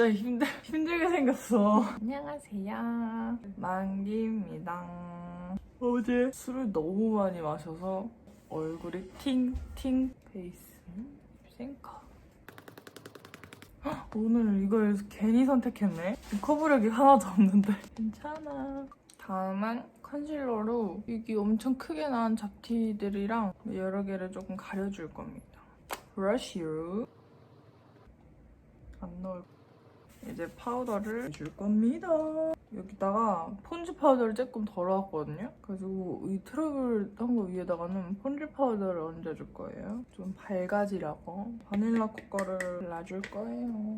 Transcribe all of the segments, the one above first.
진짜 힘들, 힘들게 생겼어. 안녕하세요. 만기입니다. 어제 술을 너무 많이 마셔서 얼굴이 팅팅 페이스. 헉, 오늘 이걸 괜히 선택했네. 커버력이 하나도 없는데. 괜찮아. 다음은 컨실러로 여기 엄청 크게 난 잡티들이랑 여러 개를 조금 가려줄 겁니다. 브러쉬로 안 넣을 이제 파우더를 줄 겁니다. 여기다가 폰즈 파우더를 조금 덜어왔거든요. 그래가지고 이 트러블 한 거 위에다가는 폰즈 파우더를 얹어줄 거예요. 좀 밝아지라고 바닐라 코코를 놔줄 거예요.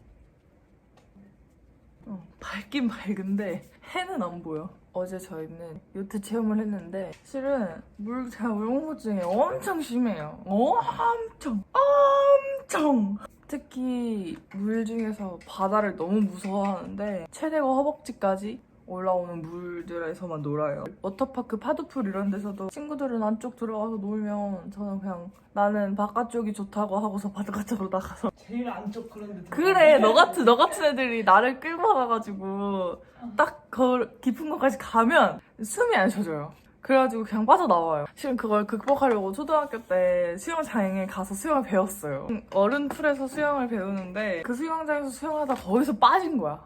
어, 밝긴 밝은데 해는 안 보여. 어제 저희는 요트 체험을 했는데 실은 물 제가 물공포증이 엄청 심해요. 엄청 엄청 특히 물 중에서 바다를 너무 무서워하는데 최대가 허벅지까지 올라오는 물들에서만 놀아요. 워터파크 파도풀 이런 데서도 친구들은 안쪽 들어가서 놀면 저는 그냥 나는 바깥쪽이 좋다고 하고서 바깥쪽으로 나가서 제일 안쪽 그런 데 그래 너 같은 너 같은 애들이 나를 끌고 가가지고 딱그 깊은 곳까지 가면 숨이 안 쉬어져요. 그래가지고 그냥 빠져나와요. 실은 그걸 극복하려고 초등학교 때 수영장에 가서 수영을 배웠어요. 어른 풀에서 수영을 배우는데 그 수영장에서 수영하다 거기서 빠진 거야.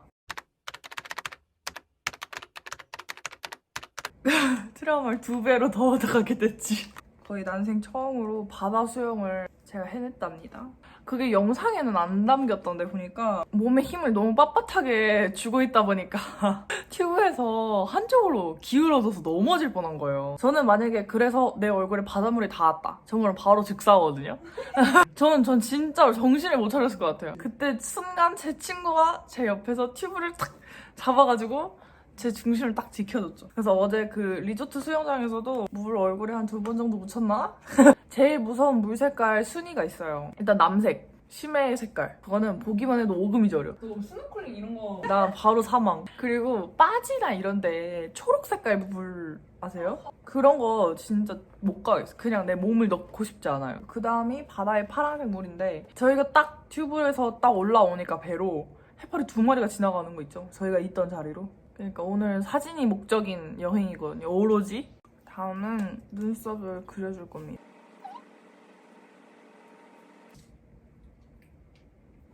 트라우마를 두 배로 더 얻어가게 됐지. 거의 난생 처음으로 바다 수영을 제가 해냈답니다. 그게 영상에는 안 담겼던데 보니까 몸에 힘을 너무 빳빳하게 주고 있다 보니까 튜브에서 한쪽으로 기울어져서 넘어질 뻔한 거예요. 저는 만약에 그래서 내 얼굴에 바닷물이 닿았다. 정말 바로 즉사거든요. 저는 전 진짜로 정신을 못 차렸을 것 같아요. 그때 순간 제 친구가 제 옆에서 튜브를 탁 잡아가지고 제 중심을 딱 지켜줬죠. 그래서 어제 그 리조트 수영장에서도 물 얼굴에 한 두 번 정도 묻혔나? 제일 무서운 물 색깔 순위가 있어요. 일단 남색. 심해 색깔. 그거는 보기만 해도 오금이 저려. 그거 스노클링 이런 거 나 바로 사망. 그리고 빠지나 이런데 초록 색깔 물 아세요? 그런 거 진짜 못 가겠어. 그냥 내 몸을 넣고 싶지 않아요. 그 다음이 바다의 파란색 물인데 저희가 딱 튜브에서 딱 올라오니까 배로 해파리 두 마리가 지나가는 거 있죠. 저희가 있던 자리로. 그러니까 오늘 사진이 목적인 여행이거든요. 오로지. 다음은 눈썹을 그려줄 겁니다.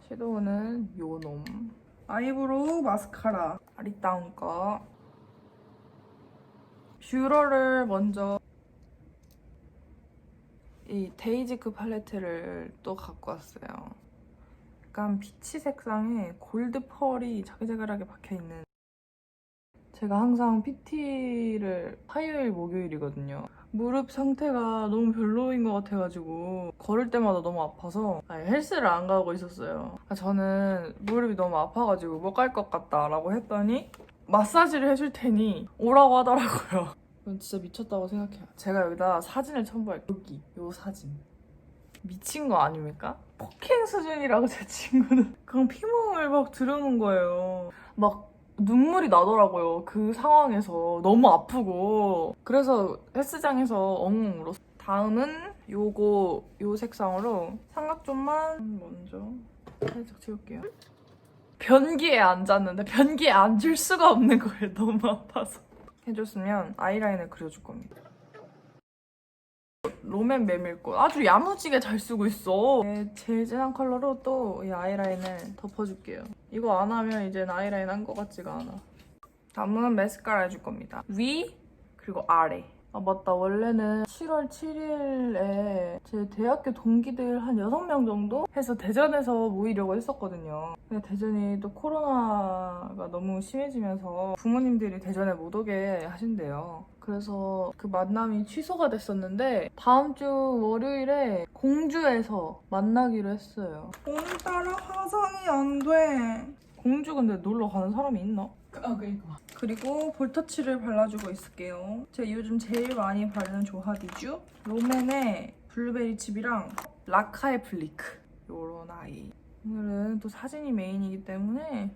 섀도우는 요 놈. 아이브로우 마스카라. 아리따운 거. 뷰러를 먼저 이 데이지크 팔레트를 또 갖고 왔어요. 약간 피치 색상에 골드 펄이 자글자글하게 박혀있는 제가 항상 PT를 화요일, 목요일이거든요. 무릎 상태가 너무 별로인 것 같아가지고 걸을 때마다 너무 아파서 헬스를 안 가고 있었어요. 아, 저는 무릎이 너무 아파가지고 못 갈 것 같다라고 했더니 마사지를 해줄 테니 오라고 하더라고요. 이건 진짜 미쳤다고 생각해요. 제가 여기다 사진을 첨부할게요. 여기, 요 사진. 미친 거 아닙니까? 폭행 수준이라고 제 친구는 그냥 피멍을 막 들어놓은 거예요. 막 눈물이 나더라고요. 그 상황에서 너무 아프고 그래서 헬스장에서 엉엉 울었어. 다음은 요거 요 색상으로 삼각존만 먼저 살짝 채울게요. 변기에 앉았는데 변기에 앉을 수가 없는 거예요. 너무 아파서. 해줬으면 아이라인을 그려줄 겁니다. 롬앤 메밀꽃 아주 야무지게 잘 쓰고 있어. 네, 제일 진한 컬러로 또 이 아이라인을 덮어줄게요. 이거 안 하면 이젠 아이라인 한 것 같지가 않아. 다음은 마스카라 해줄 겁니다. 위 그리고 아래. 아 맞다 원래는 7월 7일에 제 대학교 동기들 한 6명 정도 해서 대전에서 모이려고 했었거든요. 근데 대전이 또 코로나가 너무 심해지면서 부모님들이 대전에 못 오게 하신대요. 그래서 그 만남이 취소가 됐었는데 다음 주 월요일에 공주에서 만나기로 했어요. 오늘따라 화장이 안 돼. 공주 근데 놀러 가는 사람이 있나? 아 그니까 그리고 볼터치를 발라주고 있을게요. 제가 요즘 제일 많이 바르는 조합이죠. 롬앤의 블루베리 칩이랑 라카의 블리크 요런 아이. 오늘은 또 사진이 메인이기 때문에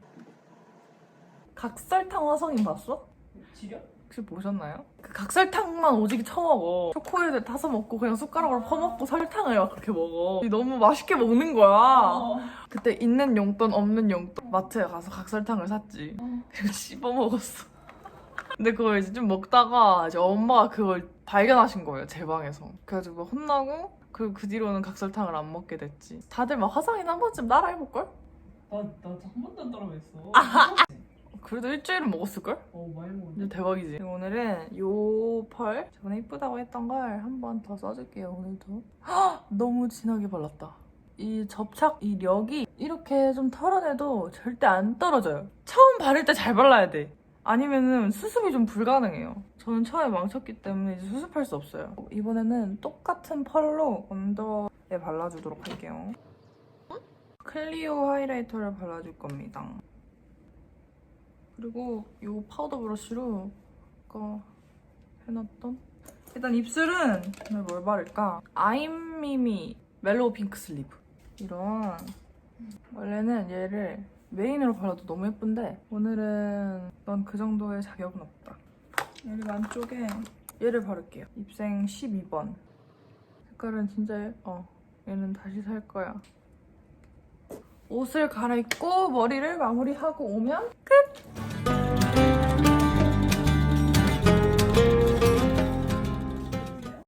각설탕 화성인 봤어? 지려? 혹시 보셨나요? 그 각설탕만 오지게 처먹어. 초코에를 타서 먹고 그냥 숟가락으로 퍼먹고 설탕을 막 그렇게 먹어. 너무 맛있게 먹는 거야. 어. 그때 있는 용돈 없는 용돈 마트에 가서 각설탕을 샀지. 어. 그리고 씹어 먹었어. 근데 그걸 이제 좀 먹다가 이제 엄마가 그걸 발견하신 거예요 제 방에서. 그래가지고 혼나고 그리고 그 뒤로는 각설탕을 안 먹게 됐지. 다들 막 화상이나 한 번쯤 따라 해볼걸? 나나한 번도 안 따라했어. 그래도 일주일은 먹었을걸? 어 많이 먹었네. 근데 대박이지. 오늘은 요 펄 저번에 이쁘다고 했던 걸 한 번 더 써줄게요 오늘도. 헉! 너무 진하게 발랐다. 이 접착 이 력이 이렇게 좀 털어내도 절대 안 떨어져요. 처음 바를 때 잘 발라야 돼. 아니면은 수습이 좀 불가능해요. 저는 처음에 망쳤기 때문에 이제 수습할 수 없어요. 이번에는 똑같은 펄로 언더에 발라주도록 할게요. 클리오 하이라이터를 발라줄 겁니다. 그리고 이 파우더 브러쉬로 아까 해놨던 일단 입술은 뭘 바를까? 아임미미 멜로우 핑크 슬리브 이런. 원래는 얘를 메인으로 발라도 너무 예쁜데 오늘은 넌 그 정도의 자격은 없다. 여기 안쪽에 얘를 바를게요. 입생 12번. 색깔은 진짜 예- 어 얘는 다시 살 거야. 옷을 갈아입고 머리를 마무리하고 오면 끝!